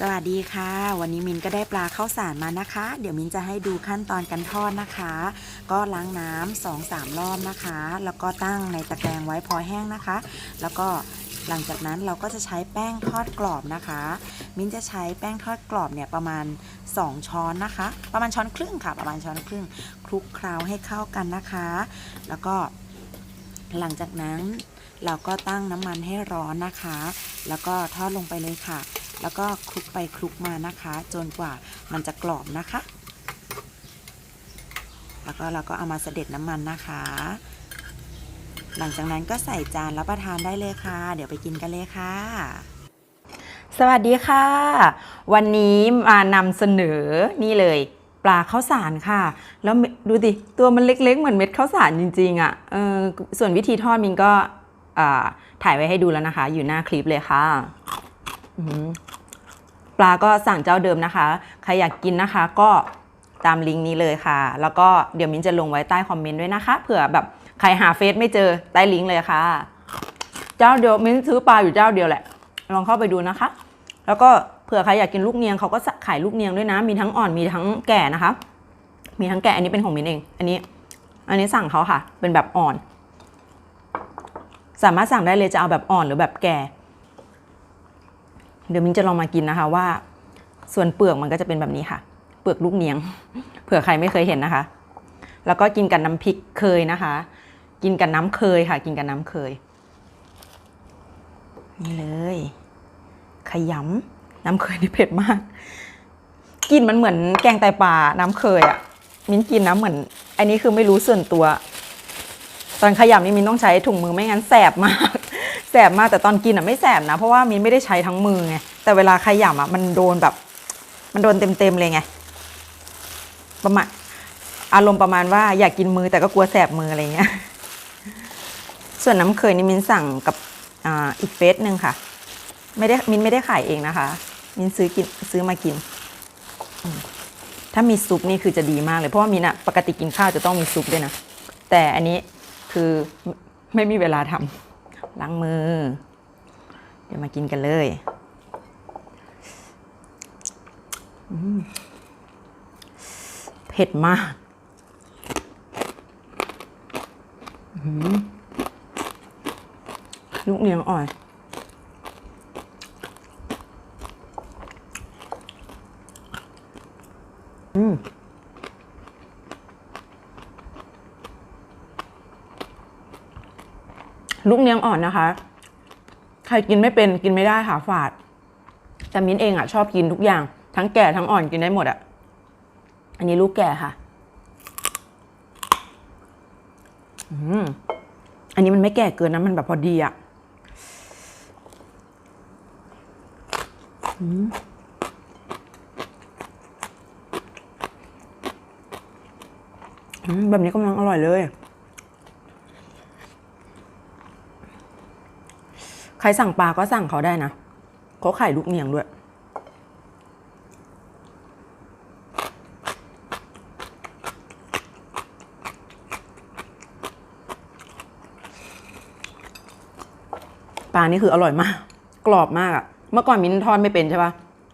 สวัสดีค่ะ วันนี้มินก็ได้ปลาข้าวสารมานะคะ เดี๋ยวมินจะให้ดูขั้นตอนการทอดนะคะ ก็ล้างน้ำสองสามรอบนะคะ แล้วก็ตั้งในตะแกรงไว้พอแห้งนะคะ แล้วก็หลังจากนั้นเราก็จะใช้แป้งทอดกรอบนะคะ มินจะใช้แป้งทอดกรอบเนี่ยประมาณ 2 ช้อนนะคะ ประมาณช้อนครึ่งค่ะ ประมาณช้อนครึ่งคลุกเคล้าให้เข้ากันนะคะ แล้วก็หลังจากนั้นเราก็ตั้งน้ำมันให้ร้อนนะคะ แล้วก็ทอดลงไปเลยค่ะ แล้วก็คลุกไปคลุกมานะคะ จนกว่ามันจะกรอบนะคะ แล้วก็เราก็เอามาเสด็จน้ำมันนะคะ หลังจากนั้นก็ใส่จานรับประทานได้เลยค่ะ เดี๋ยวไปกินกันเลยค่ะสวัสดีค่ะ วันนี้มานำเสนอนี่เลยปลาข้าวสารค่ะ แล้วดูดิตัวมันเล็กๆ เหมือนเม็ดข้าวสารจริงๆอะ่ะส่วนวิธีทอดมินก็ถ่ายไว้ให้ดูแล้วนะคะ อยู่หน้าคลิปเลยค่ะ ปลาก็สั่งเจ้าเดิมนะคะ ใครอยากกินนะคะก็ตามลิงก์นี้เลยค่ะ แล้วก็เดี๋ยวมินจะลงไว้ใต้คอมเมนต์ด้วยนะคะ เผื่อแบบใครหาเฟซไม่เจอใต้ลิงก์เลยค่ะ เจ้าเดียวมินซื้อปลาอยู่เจ้าเดียวแหละ ลองเข้าไปดูนะคะ แล้วก็เผื่อใครอยากกินลูกเนียงเขาก็ขายลูกเนียงด้วยนะ มีทั้งอ่อนมีทั้งแก่นะคะ มีทั้งแก่อันนี้เป็นของมินเอง อันนี้ อันนี้สั่งเขาค่ะ เป็นแบบอ่อน สามารถสั่งได้เลยจะเอาแบบอ่อนหรือแบบแก่ เดี๋ยวมิ้นจะลองมากินนะคะว่า ส่วนเปลือกมันก็จะเป็นแบบนี้ค่ะ เปลือกลูกเนียง เผื่อใครไม่เคยเห็นนะคะ แล้วก็กินกับน้ำพริกเคยนะคะ กินกับน้ำเคยค่ะ กินกับน้ำเคย นี่เลย ขยำน้ำเคยนี่เผ็ดมากกลินมันเหมือนแกงไตปลาน้ำเคยอะ่ะมิ้นกินนะเหมือน อันนี้คือไม่รู้ส่วนตัว ตอนขยำนี่มิ้นต้องใช้ถุงมือไม่งั้นแสบมาก แสบมากแต่ตอนกินอะไม่แสบนะ เพราะว่ามินไม่ได้ใช้ทั้งมือไงแต่เวลาขยำอะมันโดนแบบ มันโดนเต็มๆเลยไงประมาณอารมณ์ประมาณว่าอยากกินมือแต่ก็กลัวแสบมืออะไรเงี้ยส่วนน้ำเคยนี่มินสั่งกับออีกเฟสหนึ่งค่ะ ไม่ได้มินไม่ได้ขายเองนะคะ มินซื้อกินซื้อมากิน ถ้ามีซุปนี่คือจะดีมากเลยเพราะว่ามินอะปกติกินข้าวจะต้องมีซุปด้วยนะแต่อันนี้คือไม่มีเวลาทำ ล้างมือ เดี๋ยวมากินกันเลยเผ็ดมากลูกเนียงอ่อนอืม ลูกเนียงอ่อนนะคะ ใครกินไม่เป็นกินไม่ได้ค่ะฝาด แต่มิ้นเองอะชอบกินทุกอย่าง ทั้งแก่ทั้งอ่อนกินได้หมดอะ อันนี้ลูกแก่ค่ะ อืมอันนี้มันไม่แก่เกินนะมันแบบพอดีอะอืมอืมแบบนี้กำลังอร่อยเลย ครสั่งปลาก็สั่งเขาได้นะเขาขายลูกเนียงด้วย ปลานี่คืออร่อยมาก กรอบมากอะเมื่อก่อนมิ้นทอดไม่เป็นใช่ปะ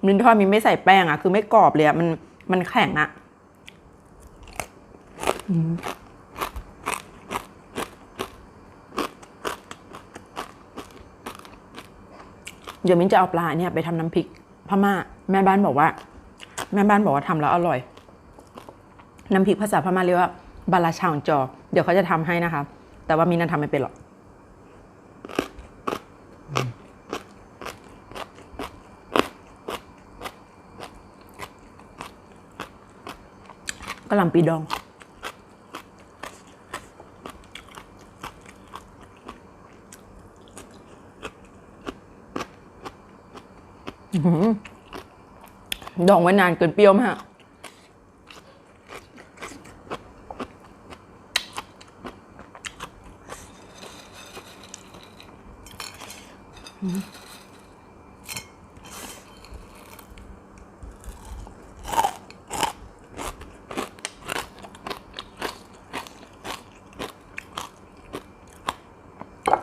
มิ้นทอดมิ้นไม่ใส่แป้งอะคือไม่กรอบเลยอะมันมันแข็งอะ เดี๋ยวมิ้นจะเอาปลาเนี่ยไปทำน้ำพริกพม่า แม่บ้านบอกว่า แม่บ้านบอกว่าทำแล้วอร่อย น้ำพริกภาษาพม่าเรียกว่าบาลาชางจอ เดี๋ยวเขาจะทำให้นะคะ แต่ว่ามินน่ะทำไม่เป็นหรอกกะหล่ำปีดอง ดองไว้นานเกินเปรี้ยวมาก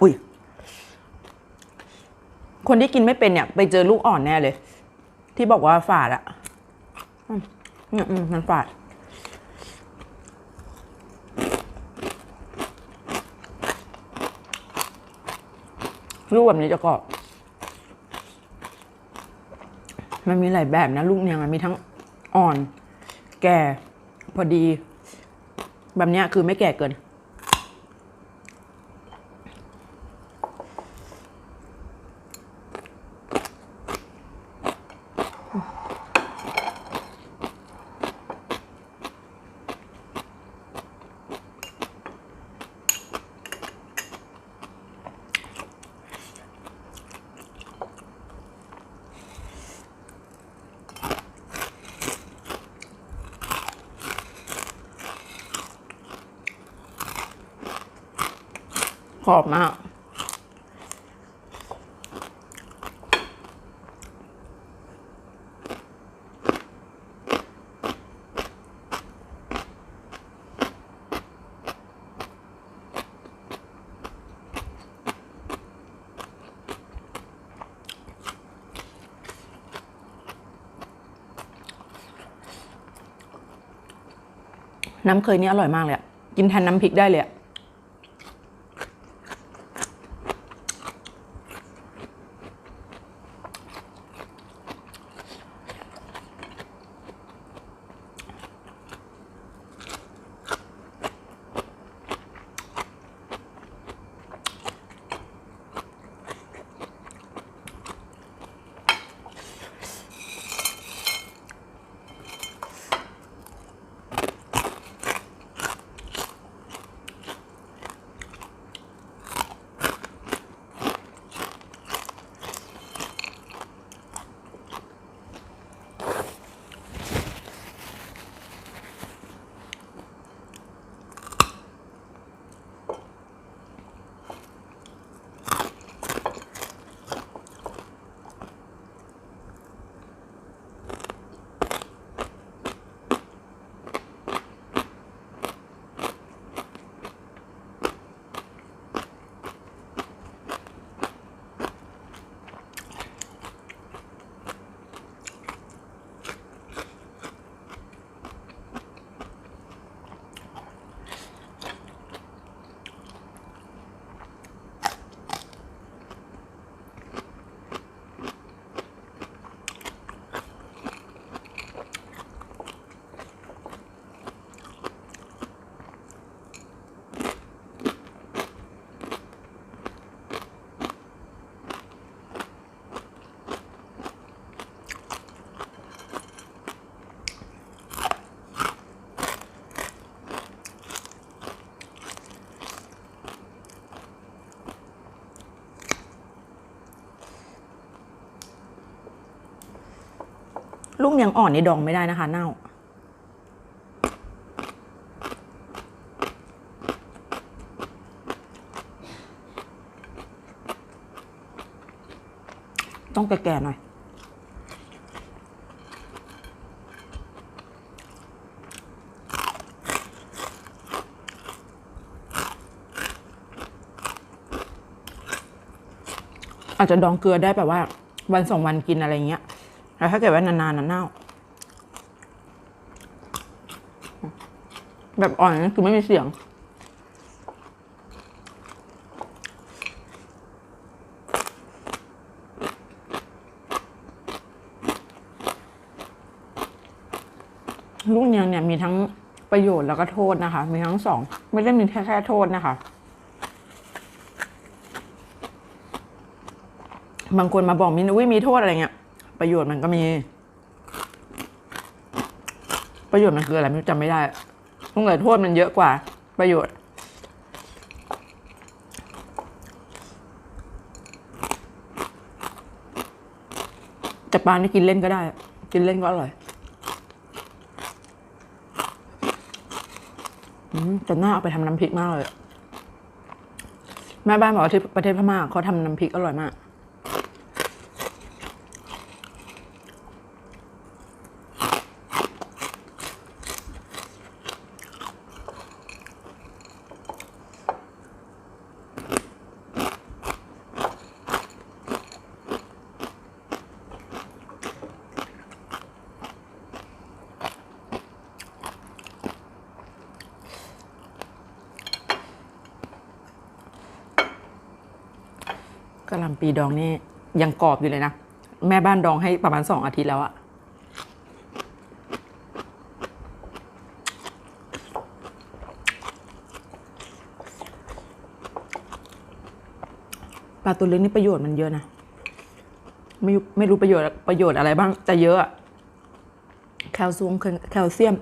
อุ้ย คนที่กินไม่เป็นเนี่ย ไปเจอลูกอ่อนแน่เลย ที่บอกว่าฝาดอะเนี่ยมันฝาด ลูกแบบนี้จะกรอบ มันมีหลายแบบนะ ลูกเนี่ยมันมีทั้งอ่อน แก่ พอดี แบบนี้คือไม่แก่เกิน กรอบมาก น้ำเคยนี่อร่อยมากเลยอะกินแทนน้ำพริกได้เลยอะ ลูกเนียงอ่อนนี่ดองไม่ได้นะคะ เน่า ต้องแก่ๆหน่อยอาจจะดองเกลือได้แบบว่า วันสองวันกินอะไรเงี้ย แล้วถ้าเกิดว่านานๆน่ะเน่า แบบอ่อนนั่นคือไม่มีเสียง ลูกเนียงเนี่ยมีทั้งประโยชน์แล้วก็โทษนะคะ มีทั้งสอง ไม่ได้มีแค่แค่โทษนะคะ บางคนมาบอกมินอุ้ยมีโทษอะไรเงี้ย ประโยชน์มันก็มี ประโยชน์มันคืออะไรไม่จำไม่ได้ต้องเลยโทษมันเยอะกว่า ประโยชน์ แต่ปลานี่กินเล่นก็ได้ กินเล่นก็อร่อยอืมแต่น่าเอาไปทำน้ำพริกมากเลย แม่บ้านบอกว่าที่ประเทศพม่าเขาทำน้ำพริกอร่อยมาก กะหล่ำปีดองนี่ยังกรอบอยู่เลยนะ แม่บ้านดองให้ประมาณสองอาทิตย์แล้วอะปลาตัวเล็กนี่ประโยชน์มันเยอะนะ ไม่ไม่รู้ประโยชน์ประโยชน์อะไรบ้างแต่เยอะอะแคลเซียมแคลเซียม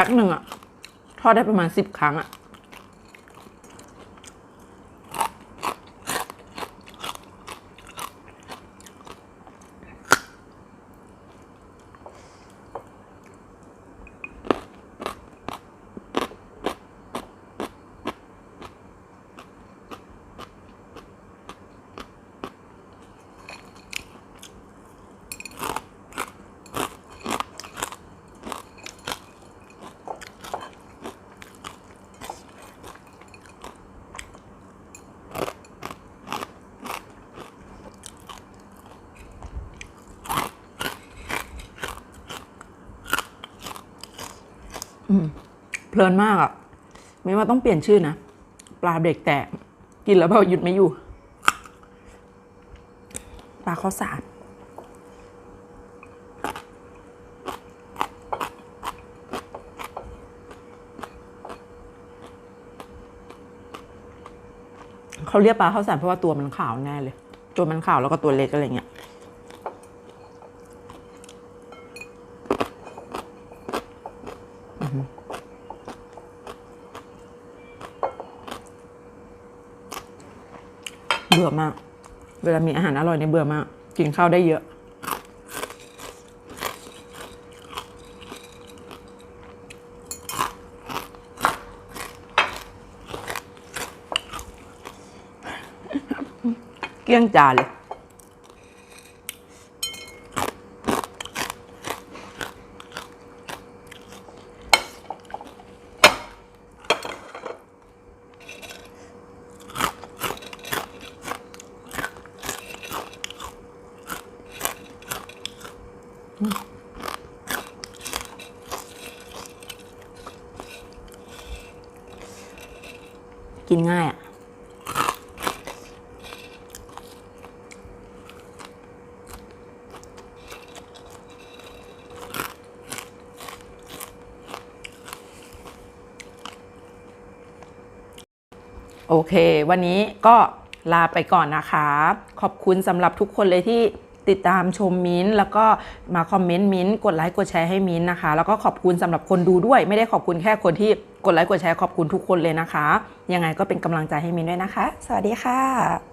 พ็คหนึ่งอะทอดได้ประมาณสิบครั้งอะ เพลินมากอะ ไม่ว่าต้องเปลี่ยนชื่อนะ ปลาเบรกแตก กินแล้วแบบหยุดไม่อยู่ ปลาข้าวสารเขาเรียกปลาข้าวสารเพราะว่าตัวมันขาวแน่เลย ตัวมันขาวแล้วก็ตัวเล็กอะไรเงี้ย เบื่อมาก เวลามีอาหารอร่อยเนี่ยเบื่อมาก กินข้าวได้เยอะ เกี้ยงจานเลย กินง่ายอะโอเค วันนี้ก็ลาไปก่อนนะคะ ขอบคุณสำหรับทุกคนเลยที่ ติดตามชมมิ้นแล้วก็มาคอมเมนต์มิ้นกดไลค์กดแชร์ให้มิ้นนะคะ แล้วก็ขอบคุณสำหรับคนดูด้วย ไม่ได้ขอบคุณแค่คนที่กดไลค์กดแชร์ขอบคุณทุกคนเลยนะคะ ยังไงก็เป็นกำลังใจให้มิ้นด้วยนะคะ สวัสดีค่ะ